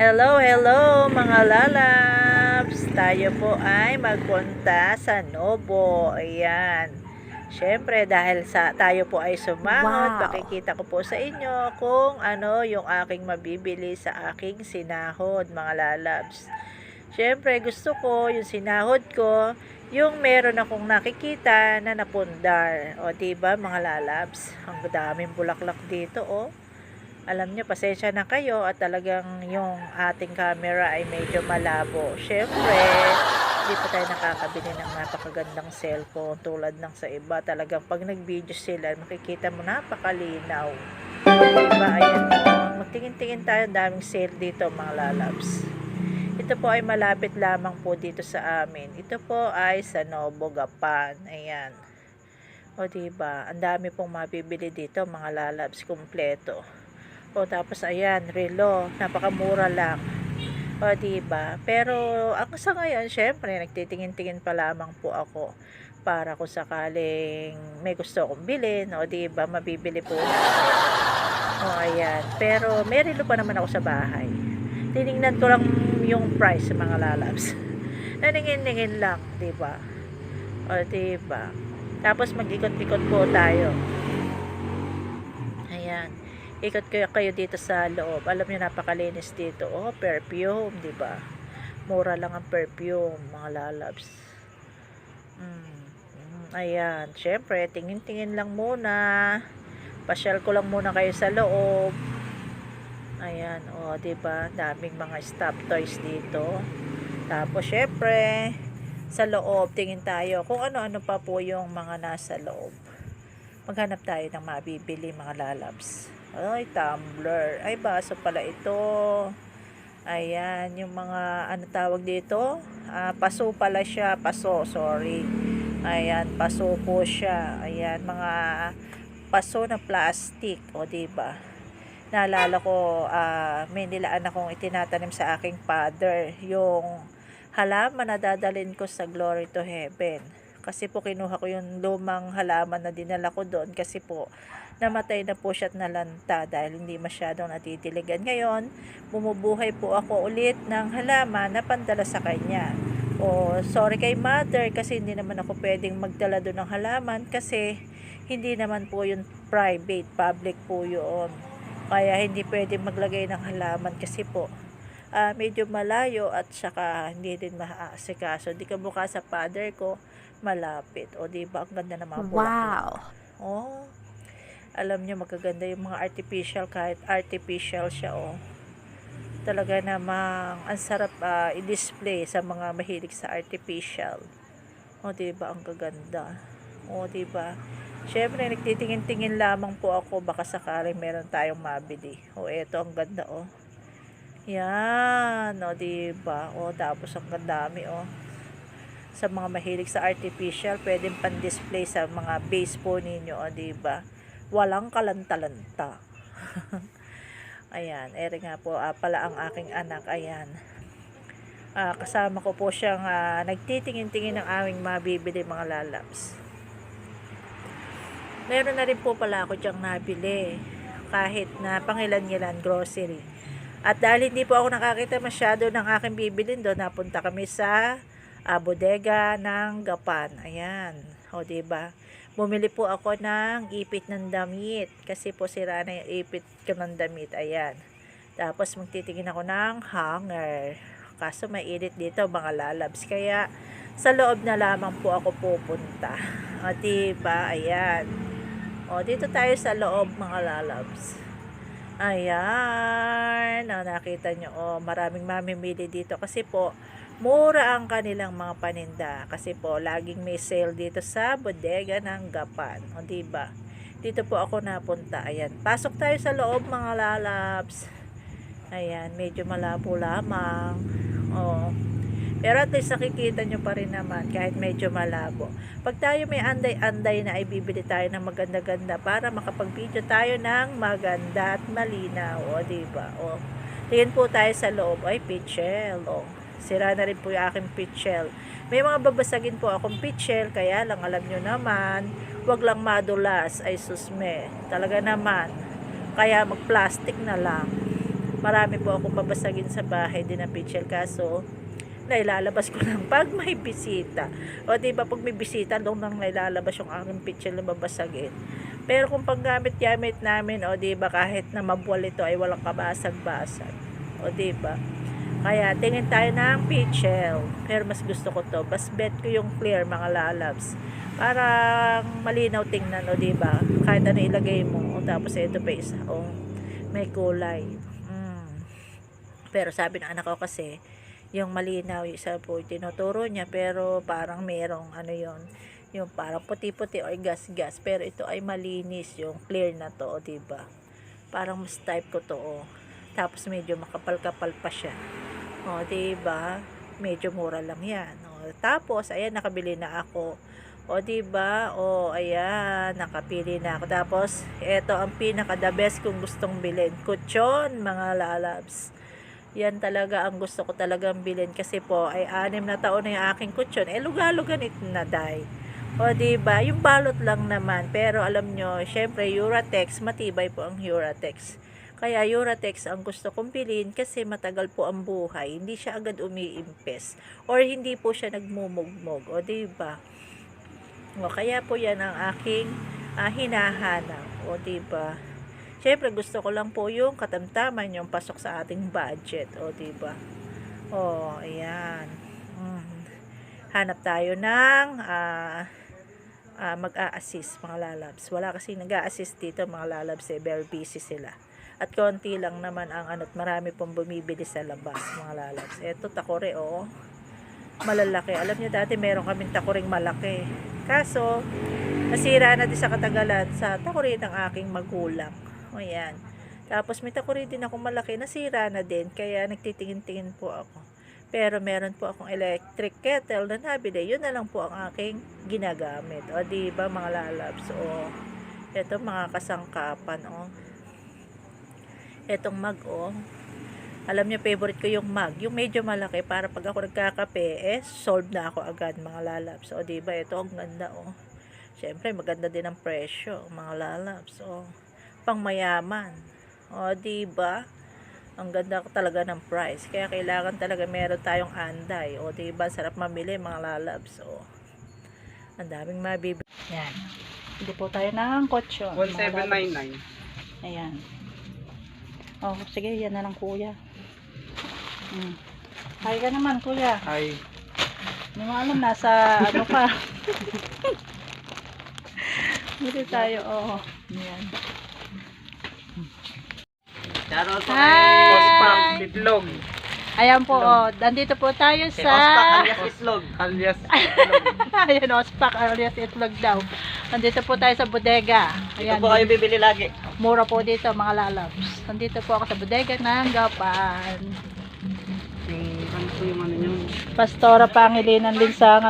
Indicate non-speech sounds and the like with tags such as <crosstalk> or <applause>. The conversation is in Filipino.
Hello, hello mga lalabs! Tayo po ay magpunta sa Nobo. Ayan. Siyempre, dahil sa tayo po ay sumahod, Wow. pakikita ko po sa inyo kung ano yung aking mabibili sa aking sinahod, mga lalabs. Siyempre, gusto ko yung sinahod ko, yung meron akong nakikita na napundar. O, diba, mga lalabs? Ang daming bulaklak dito, oh alam nyo, pasensya na kayo at talagang yung ating camera ay medyo malabo. Syempre, hindi pa tayo nakakabili ng napakagandang cellphone tulad ng sa iba. Talagang pag nag-video sila, makikita mo napakalinaw. Diba? Ayan po. Magtingin-tingin tayo, daming sale dito mga lalabs. Ito po ay malapit lamang po dito sa amin. Ito po ay sa Nobo, Gapan. Ayan. O diba, ang dami pong mabibili dito mga lalabs kumpleto. O tapos ayan, relo, napakamura lang. O diba? Pero ako sa ngayon, syempre, nagtitingin-tingin pa lamang po ako para kung sakaling may gusto akong bilhin, o diba, mabibili po. O ayan, pero may relo pa naman ako sa bahay. Tiningnan ko lang yung price sa mga lalabs. <laughs> Naningin-ningin lang, diba? O diba? Tapos mag-ikot-ikot po tayo. Ikot kayo, kayo dito sa loob. Alam niyo napakalinis dito. Oh, perfume, 'di ba? Mura lang ang perfume, mga lalabs. Mm. mm, Ayan, syempre, tingin-tingin lang muna. Pasyal ko lang muna kayo sa loob. Ayan, oh, 'di ba? Daming mga stop toys dito. Tapos syempre, sa loob tingin tayo kung ano-ano pa po yung mga nasa loob. Maghanap tayo ng mabibili mga lalabs. Ay, tumbler. Ay, baso pala ito. Ayan, yung mga, ano tawag dito? Ah, paso pala siya. Paso, sorry. Ayan, paso po siya. Ayan, mga paso na plastic. O, diba? Naalala ko, ah, may nilaan akong itinatanim sa aking father. Yung halaman na dadalhin ko sa Glory to Heaven. Kasi po kinuha ko yung lumang halaman na dinala ko doon kasi po namatay na po siya at nalanta dahil hindi masyadong natitiligan. Ngayon, bumubuhay po ako ulit ng halaman na pandala sa kanya. O, sorry kay mother kasi hindi naman ako pwedeng magdala doon ng halaman kasi hindi naman po yung private, public po yun. Kaya hindi pwedeng maglagay ng halaman kasi po ah, medyo malayo at saka hindi din maaasikaso. Di ka buka sa father ko, malapit. O di ba ang ganda ng mga bulaklak. Wow. Oh. Alam niyo magaganda yung mga artificial kahit artificial siya oh. Talaga namang ang sarap ah, i-display sa mga mahilig sa artificial. O di ba ang gaganda. O di ba? Syempre nagtitingin-tingin lamang po ako baka sakaling meron tayong mabili. O eto ang ganda oh. Yan, o di ba? O tapos ang gandami oh sa mga mahilig sa artificial, pwedeng pan-display sa mga base po ninyo, o di ba? Walang kalanta-lanta. <laughs> ayan, ere nga po, ah, pala ang aking anak, ayan. Ah, kasama ko po siyang ah, nagtitingin-tingin ng aming mabibili mga lalabs. Meron na rin po pala ako diyang nabili kahit na pangilan-ngilan grocery. At dahil hindi po ako nakakita masyado ng aking bibilin doon, napunta kami sa ah, bodega ng Gapan. Ayan. O, di ba? Bumili po ako ng ipit ng damit. Kasi po sira na yung ipit ko ng damit. Ayan. Tapos magtitingin ako ng hanger. Kaso mainit dito mga lalabs. Kaya sa loob na lamang po ako pupunta. O, di ba? Ayan. O, dito tayo sa loob mga lalabs. Ayan. O, nakita nyo. O, maraming mamimili dito. Kasi po, mura ang kanilang mga paninda kasi po laging may sale dito sa bodega ng Gapan. O di ba? Dito po ako napunta. Ayan. Pasok tayo sa loob mga lalabs. Ayan, medyo malabo lamang. O. Pero at least nakikita nyo pa rin naman kahit medyo malabo. Pag tayo may anday-anday na ay bibili tayo ng maganda-ganda para makapag-video tayo ng maganda at malinaw. O, di ba? O. Tingin po tayo sa loob. Ay, pitchel. O. Sira na rin po yung aking pitchel. May mga babasagin po akong pitchel, kaya lang alam nyo naman, wag lang madulas ay susme. Talaga naman. Kaya mag-plastic na lang. marami po akong babasagin sa bahay din ng pitchel kaso nailalabas ko lang pag may bisita. O di ba pag may bisita, doon lang nailalabas yung aking pitchel na babasagin. Pero kung panggamit-gamit namin, o di ba kahit na mabuwal ito ay walang kabasag-basag. O di ba? Kaya tingin tayo ng pitchel. Pero mas gusto ko to. Mas bet ko yung clear mga lalabs. Parang malinaw tingnan, o di ba? Kahit ano ilagay mo. O tapos ito pa isa. O may kulay. Mm. Pero sabi ng anak ko kasi, yung malinaw, yung isa po tinuturo niya, pero parang merong ano yon yung parang puti-puti or gas-gas, pero ito ay malinis, yung clear na to, o diba? Parang mas type ko to, oh. Tapos medyo makapal-kapal pa siya. O, diba? Medyo mura lang yan. O, tapos, ayan, nakabili na ako. O, diba? O, ayan, nakapili na ako. Tapos, eto ang pinaka the best kung gustong bilhin. Kutsyon, mga lalabs. Yan talaga ang gusto ko talagang bilhin kasi po ay anim na taon na yung aking kutsyon. Eh, lugalugan ito na dahil. O, diba? Yung balot lang naman. Pero alam nyo, syempre, Uratex, matibay po ang Uratex. Kaya Uratex ang gusto kong bilhin kasi matagal po ang buhay. Hindi siya agad umiimpes. Or hindi po siya nagmumugmog. O, diba? O, kaya po yan ang aking ah, hinahanap. O, diba? Siyempre, gusto ko lang po yung katamtaman, yung pasok sa ating budget. O, diba? O, ayan. Mm. Hanap tayo ng ah, ah, mag-a-assist, mga lalabs. Wala kasi nag-a-assist dito, mga lalabs. Eh, very busy sila. At konti lang naman ang ano't marami pong bumibili sa labas, mga lalabs. Eto, takore, oh. Malalaki. Alam niyo, dati meron kaming takuring malaki. Kaso, nasira na din sa katagalan sa takuri ng aking magulang. O yan. Tapos may takuri din ako malaki, nasira na din. Kaya nagtitingin-tingin po ako. Pero meron po akong electric kettle na nabili. Yun na lang po ang aking ginagamit. O di ba mga lalabs? O eto mga kasangkapan. O etong mug o alam niyo favorite ko yung mug. Yung medyo malaki para pag ako nagkakape eh solve na ako agad mga lalabs. O di ba? Ito ang ganda o syempre maganda din ang presyo mga lalabs o pang mayaman. O di ba? Ang ganda talaga ng price. Kaya kailangan talaga meron tayong anday o di ba? Sarap mamili mga lalabs o ang daming mabibili yan. Hindi po tayo ng kotse 1799. Ayan. Oh, sige, yan na lang kuya. Hmm. Hi ka naman kuya. Ay, Hindi mo alam, nasa ano ka. <laughs> Dito tayo, oh. Ayan. Charot po Hi! Ospak Itlog. Ayan po, oh. Nandito po tayo sa... Ospak alias Itlog. Alias <laughs> Itlog. Ayan, Ospak, alias itlog daw. Nandito po tayo sa bodega. Ayan, po kayo bibili lagi. mura po dito, mga lalabs. Nandito po ako sa bodega ng Gapan. Yung ano po yung ano. Pastora Pangilinan Linsangan